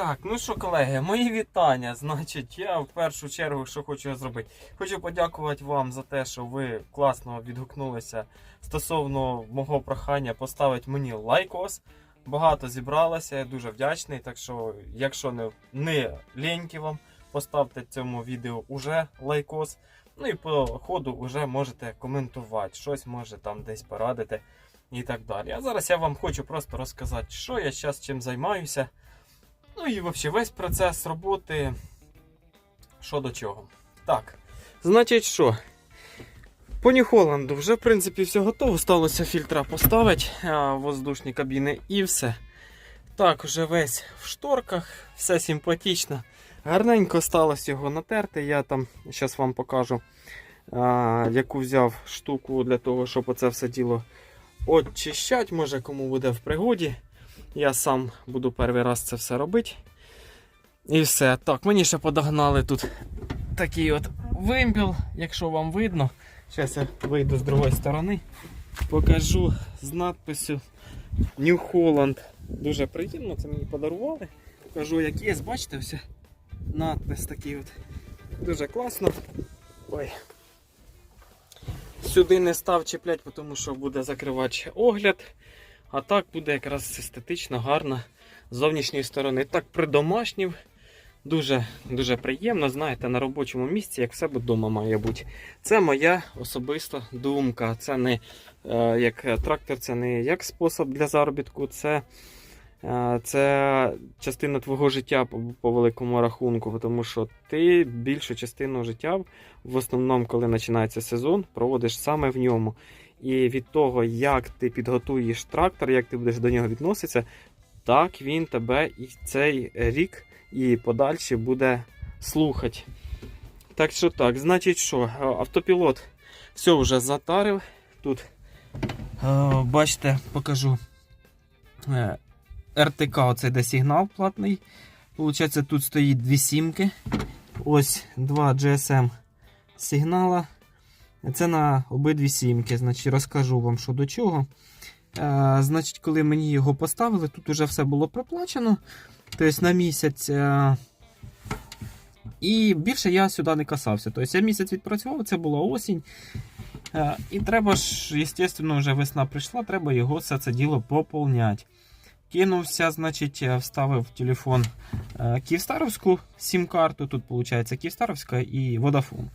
Так, ну що, колеги, мої вітання. Значить, я в першу чергу що хочу зробити. Хочу подякувати вам за те, що ви класно відгукнулися стосовно мого прохання поставити мені лайкос. Багато зібралося, я дуже вдячний. Так що, якщо не, не ліньки вам, поставте цьому відео уже лайкос. Ну і по ходу вже можете коментувати, щось може там десь порадити і так далі. А зараз я вам хочу просто розказати, що я зараз чим займаюся. Ну і взагалі весь процес роботи. Що до чого. Так. Значить, що? По Нью-Холланду вже, в принципі, все готово. Сталося фільтра поставити в воздушні кабіни і все. Так, вже весь в шторках, все симпатично. Гарненько сталося його натерти. Я там зараз вам покажу, а, яку взяв штуку для того, щоб оце все діло очищати. Може кому буде в пригоді. Я сам буду перший раз це все робити. І все. Так, мені ще подогнали тут такий от вимпіл, якщо вам видно. Зараз я вийду з другої сторони. Покажу з надписю New Holland. Дуже приємно, це мені подарували. Покажу, як є, бачите, ось надпис такий от. Дуже класно. Ой. Сюди не став чіплять, тому що буде закривати огляд. А так буде якраз естетично, гарно з зовнішньої сторони. Так придомашнів. Дуже дуже приємно, знаєте, на робочому місці, як все вдома має бути. Це моя особиста думка. Це не е, як трактор, це не як спосіб для заробітку, це, це частина твого життя по, великому рахунку, тому що ти більшу частину життя, в основному, коли починається сезон, проводиш саме в ньому. І від того, як ти підготуєш трактор, як ти будеш до нього відноситися, так він тебе і цей рік і подальше буде слухати. Так що так, значить що, автопілот все вже затарив. Тут, бачите, покажу е, РТК, оце де сигнал платний. Получається, тут стоїть дві сімки. Ось два GSM сигнала. Це на обидві сімки. Значить, розкажу вам, що до чого. Е, значить, коли мені його поставили, тут вже все було проплачено. Тобто на місяць. Е, і більше я сюди не касався. Тобто я місяць відпрацював, це була осінь. Е, і треба ж, звісно, вже весна прийшла, треба його все це діло поповняти. Кинувся, значить, е, вставив в телефон е, Київстаровську сім-карту. Тут виходить Київстаровська і Vodafone.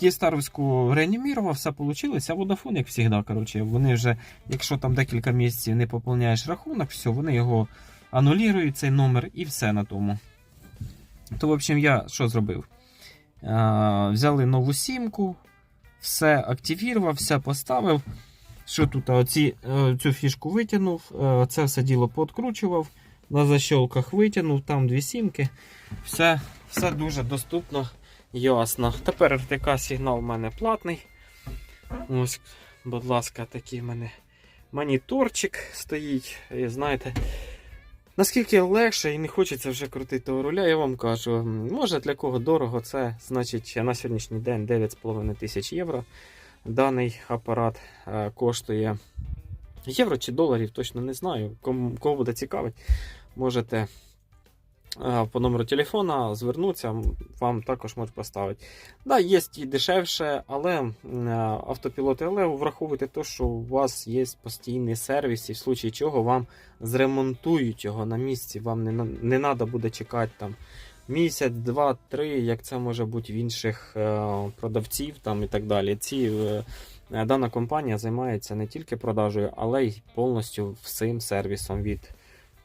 Київстаровську реанімірував, все вийшло, а Vodafone, як завжди, коротше, вони вже, якщо там декілька місяців не поповняєш рахунок, все, вони його анулюють, цей номер, і все на тому. То, в общем, я що зробив? А, взяли нову сімку, все активував, все поставив. Що тут? Оці, е, цю фішку витягнув, е, це все діло подкручував, на защолках витягнув, там дві сімки. Все, все дуже доступно. Ясно. Тепер РТК сигнал в мене платний. Ось, будь ласка, такий в мене моніторчик стоїть. І знаєте, наскільки легше і не хочеться вже крутити того руля, я вам кажу. Може для кого дорого, це значить на сьогоднішній день 9,5 тисяч євро. Даний апарат е, коштує євро чи доларів, точно не знаю. Кого буде цікавить, можете е, по номеру телефона звернутися, вам також можуть поставити. Да, є і дешевше, але е, автопілоти, але враховуйте те, що у вас є постійний сервіс, і в случаї чого вам зремонтують його на місці. Вам не, не треба буде чекати там місяць, два, три, як це може бути в інших е, продавців там і так далі. Ці, е, е, дана компанія займається не тільки продажею, але й повністю всім сервісом від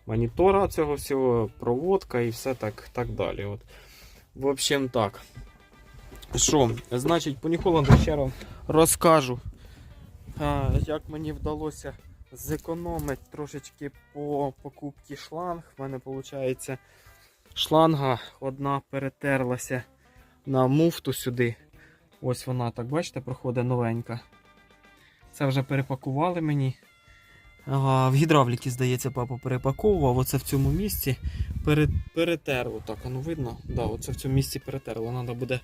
монітора цього всього, проводка і все так, так далі. От. В общем, так. Що, значить, по Ніколанду ще раз розкажу, як мені вдалося зекономити трошечки по покупці шланг. В мене виходить шланга одна перетерлася на муфту сюди. Ось вона, так бачите, проходить новенька. Це вже перепакували мені. Ага, в гідравліки, здається, папа перепаковував. Оце в цьому місці пере, перетерло. Так, ну видно? Да, оце в цьому місці перетерло. Треба буде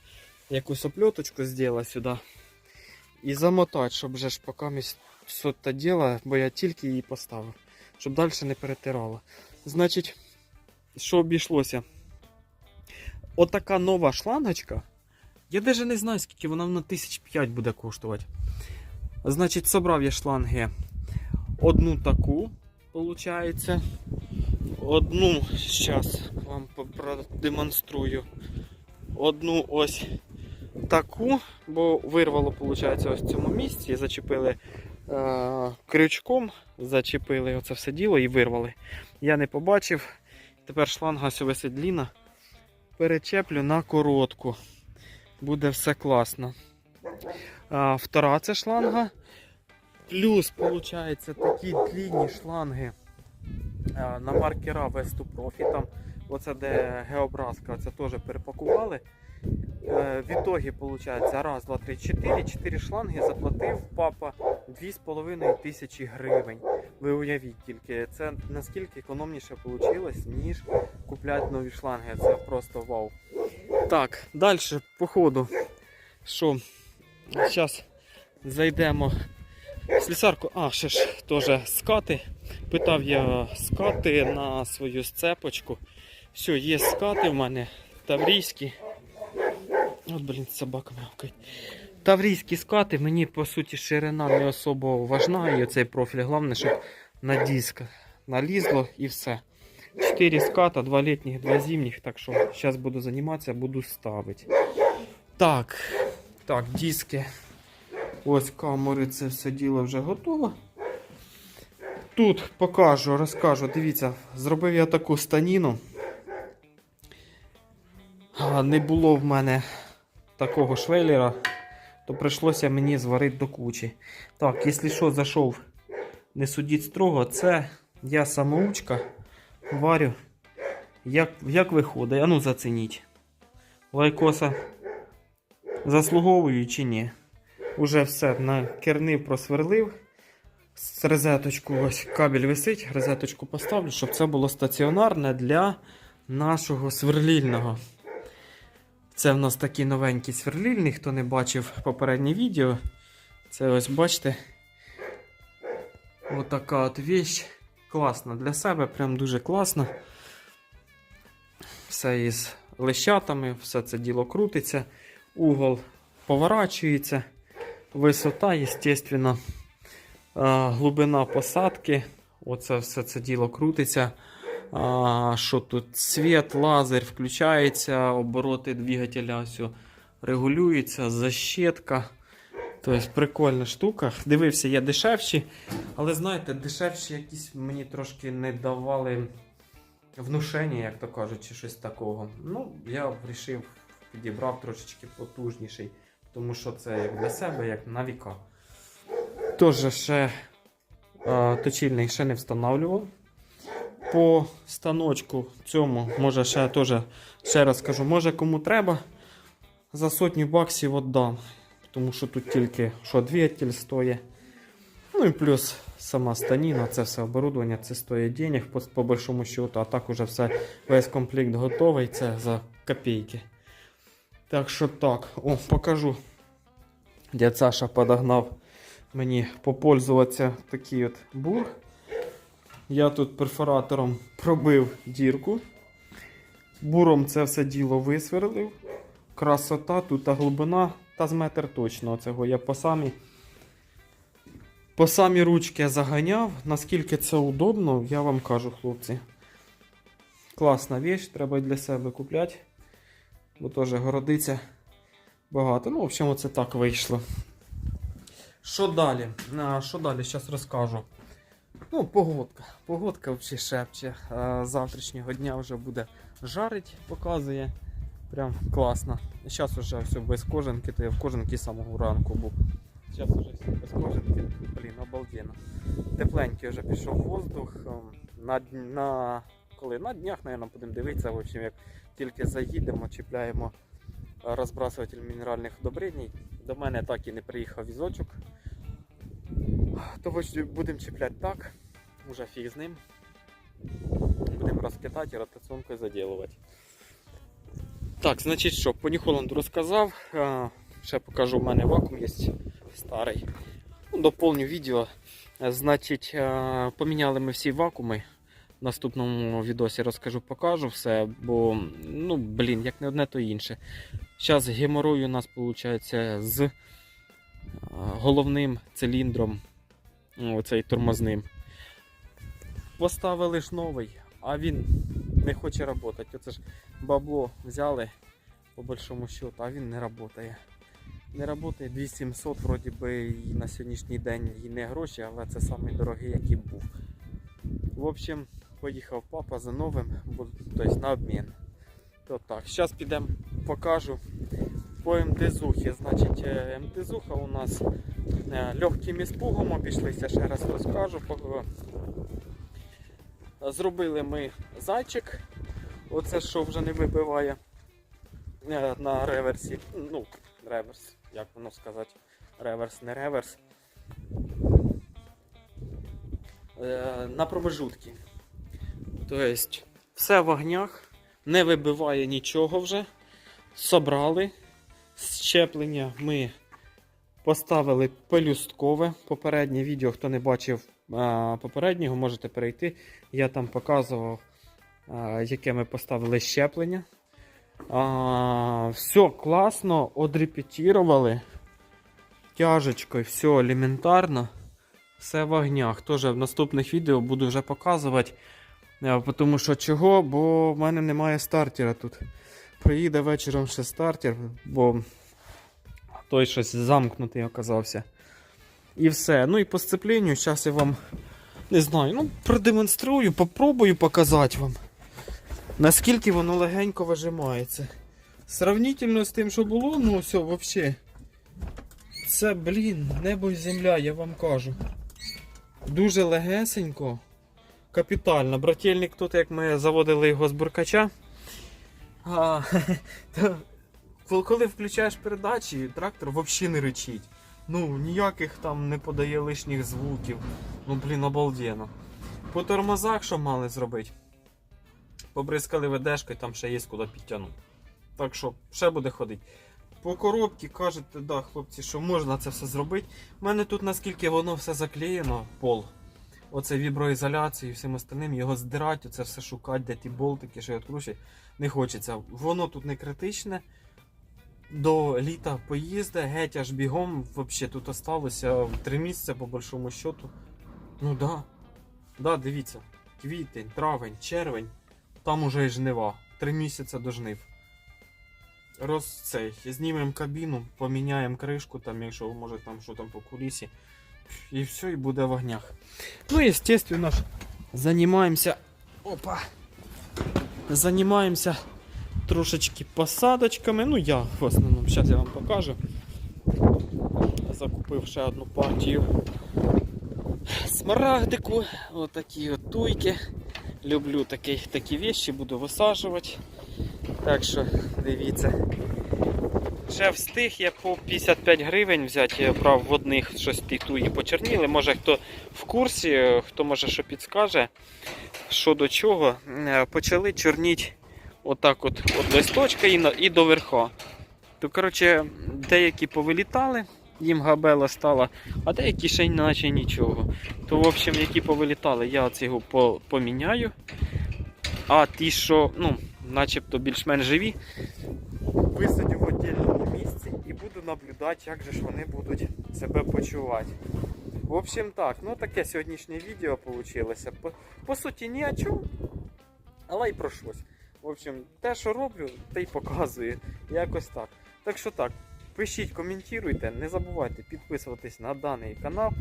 якусь опльоточку зробити сюди. І замотати, щоб вже ж поки місь те діло, бо я тільки її поставив, щоб далі не перетирало. Значить, що обійшлося. Отака нова шлангочка. Я навіть не знаю, скільки вона на 1005 буде коштувати. Значить, собрав я шланги одну таку, виходить. Одну, зараз вам продемонструю. Одну ось таку, бо вирвало, виходить, ось в цьому місці. Зачепили е- крючком, зачепили оце все діло і вирвали. Я не побачив. Тепер шланга висить. Перечеплю на коротку. Буде все класно. А, втора це шланга. Плюс, виходить, такі длінні шланги а, на маркера Весту Профі. Там оце де геобразка, це теж перепакували. Е, в ітогі, виходить, раз, два, три, чотири. Чотири шланги заплатив папа 2,5 тисячі гривень. Ви уявіть тільки, це наскільки економніше вийшло, ніж купляти нові шланги. Це просто вау. Так, далі, по ходу. Що? Зараз зайдемо в слісарку. А, ще ж теж скати. Питав я скати на свою сцепочку. Все, є скати в мене таврійські. От, блін, собака мявкає. Таврійські скати, мені по суті ширина не особо важна, і оцей профіль. Головне, щоб на диск налізло і все. 4 ската, 2 літніх, 2 зимніх. Так що зараз буду займатися, буду ставити. Так, так, диски. Ось камери, це все діло вже готово. Тут покажу, розкажу. Дивіться, зробив я таку станіну. Не було в мене такого швеллера, то прийшлося мені зварити до кучі. Так, якщо що, зайшов, не судіть строго, це я самоучка варю. Як, як виходить? А ну зацініть. Лайкоса заслуговую чи ні? Уже все накернив, просверлив. З розеточку ось кабель висить, розеточку поставлю, щоб це було стаціонарне для нашого сверлільного. Це в нас такий новенький сверлільний, хто не бачив попереднє відео. Це ось бачите. Отака от віч. Класна для себе, прям дуже класно. Все із лещатами, все це діло крутиться, угол поворачується, висота, звісно, глибина посадки. Оце все це діло крутиться. А, що тут? Світ, лазер включається, обороти двигателя все регулюються, защитка. Тобто прикольна штука. Дивився, є дешевші, але знаєте, дешевші якісь мені трошки не давали внушення, як то кажуть, чи щось такого. Ну, я вирішив, підібрав трошечки потужніший, тому що це як для себе, як на віка. Тож ще а, точильний ще не встановлював. По станочку цьому, може ще теж ще раз скажу, може кому треба, за сотню баксів віддам. Тому що тут тільки що двигатель стоїть. Ну і плюс сама станіна, це все оборудовання, це стоїть денег по, по большому счету, а так уже все, весь комплект готовий, це за копійки. Так що так, о, покажу. Дядь Саша подогнав мені попользуватися такий от бур. Я тут перфоратором пробив дірку. Буром це все діло висверлив. Красота, тут та глибина, та з метр точно. Оцього я по самі, по самі ручки заганяв. Наскільки це удобно, я вам кажу, хлопці. Класна віч, треба для себе купляти. Бо теж городиться багато. Ну, в общем, це так вийшло. Що далі? Що далі? Зараз розкажу. Ну, погодка. Погодка взагалі шепче. Завтрашнього дня вже буде жарить, показує. Прям класно. Зараз вже все без кожанки, то я в кожанки з самого ранку був. Зараз вже все без кожанки. Блін, обалденно. Тепленький вже пішов воздух. Ем, На, на, коли? на днях, мабуть, будемо дивитися, в общем, як тільки заїдемо, чіпляємо розбрасуватель мінеральних удобрень. До мене так і не приїхав візочок. Того будемо чіпляти так, уже фіг з ним. Будемо розкидати і ротаціонкою заділувати. Так, значить що, по Ніхоланду розказав. Е, Ще покажу, в мене вакуум є старий. Ну, Доповню відео. Е, Значить, е, поміняли ми всі вакууми. В наступному відосі розкажу, покажу все, бо, ну, блін, як не одне, то інше. Зараз геморой у нас виходить з головним циліндром, оцей тормозним. Поставили ж новий, а він не хоче працювати. Оце ж бабло взяли по большому счету, а він не працює. Не працює 2700, вроді би і на сьогоднішній день і не гроші, але це самий дорогий, який був. В общем, поїхав папа за новим, тобто на обмін. То так, зараз підемо покажу по МТЗухі. Значить, е, МТЗуха у нас е, легким іспугом обійшлися, ще раз розкажу. Зробили ми зайчик, оце що вже не вибиває е, на реверсі. Ну, реверс, як воно сказати, реверс, не реверс. Е, На промежутки. Тобто, все в огнях, не вибиває нічого вже. Собрали. Щеплення ми поставили пелюсткове. Попереднє відео, хто не бачив попереднього, можете перейти. Я там показував, яке ми поставили щеплення. Все класно, одрепетірували. Тяжечкою, все елементарно. Все в огнях. Теж в наступних відео буду вже показувати. Е, Тому що чого? Бо в мене немає стартера тут. Приїде вечором ще стартер, бо той щось замкнутий оказався. І все. Ну і по сцепленню, зараз я вам не знаю, ну продемонструю, попробую показати вам. Наскільки воно легенько вижимається. Сравнительно з тим, що було, ну все, взагалі. Це, блін, небо і земля, я вам кажу. Дуже легесенько. Капітально. Брательник тут, як ми заводили його з буркача. А, кол- коли включаєш передачі, трактор взагалі не речить. Ну, ніяких там не подає лишніх звуків. Ну, блін, обалденно. По тормозах що мали зробити? Побризкали ведешкою, там ще є куди підтягнути. Так що, ще буде ходити. По коробці кажете, да, хлопці, що можна це все зробити. У мене тут наскільки воно все заклеєно, пол. Оце віброізоляцію і всім остальним, його здирати, оце все шукати, де ті болтики, що відкручують, не хочеться. Воно тут не критичне. До літа поїзде, геть аж бігом. Взагалі тут осталося три місяці по большому счету. Ну да. Да, дивіться. Квітень, травень, червень. Там уже і жнива. Три місяці до жнив. Роз цей. Знімемо кабіну, поміняємо кришку, там, якщо може там що там по кулісі. І все, і буде в огнях. Ну, естественно, ж, занимаемся. Опа. Занимаемся трошечки посадочками. Ну, я в основному, зараз я вам покажу. Закупив ще одну партію смарагдику. Отакі от туйки. Люблю такі, такі вещи, буду висаджувати. Так що дивіться. Ще встиг я по 55 гривень взяти, я брав в одних щось ті туї почерніли. Може хто в курсі, хто може що підскаже, що до чого. Е, Почали чорніть отак от, от листочка і, і до верха. То, коротше, деякі повилітали, їм габела стала, а деякі ще наче нічого. То, в общем, які повилітали, я цього по, поміняю. А ті, що, ну, начебто більш-менш живі, висадю в і буду наблюдати, як же ж вони будуть себе почувати. В общем так, ну таке сьогоднішнє відео вийшло. По, по суті, ні о чому, але й про щось. В общем, те, що роблю, те й показую. Якось так. Так що так, пишіть, коментуйте, не забувайте підписуватись на даний канал.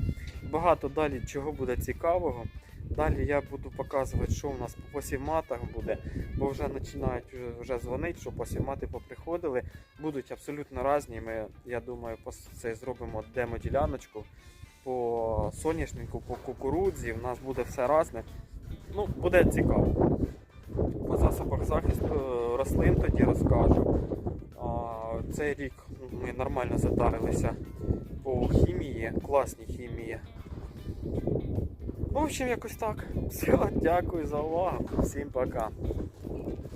Багато далі чого буде цікавого. Далі я буду показувати, що у нас по посівматах буде, бо вже починають вже, дзвонити, що посівмати поприходили. Будуть абсолютно різні. Ми, я думаю, це зробимо демо-діляночку по соняшнику, по кукурудзі. У нас буде все різне. Ну, буде цікаво. По засобах захисту е, рослин тоді розкажу. Цей рік ми нормально затарилися по хімії, класній хімії. В общем, якось так. Все, дякую за увагу. Всім пока.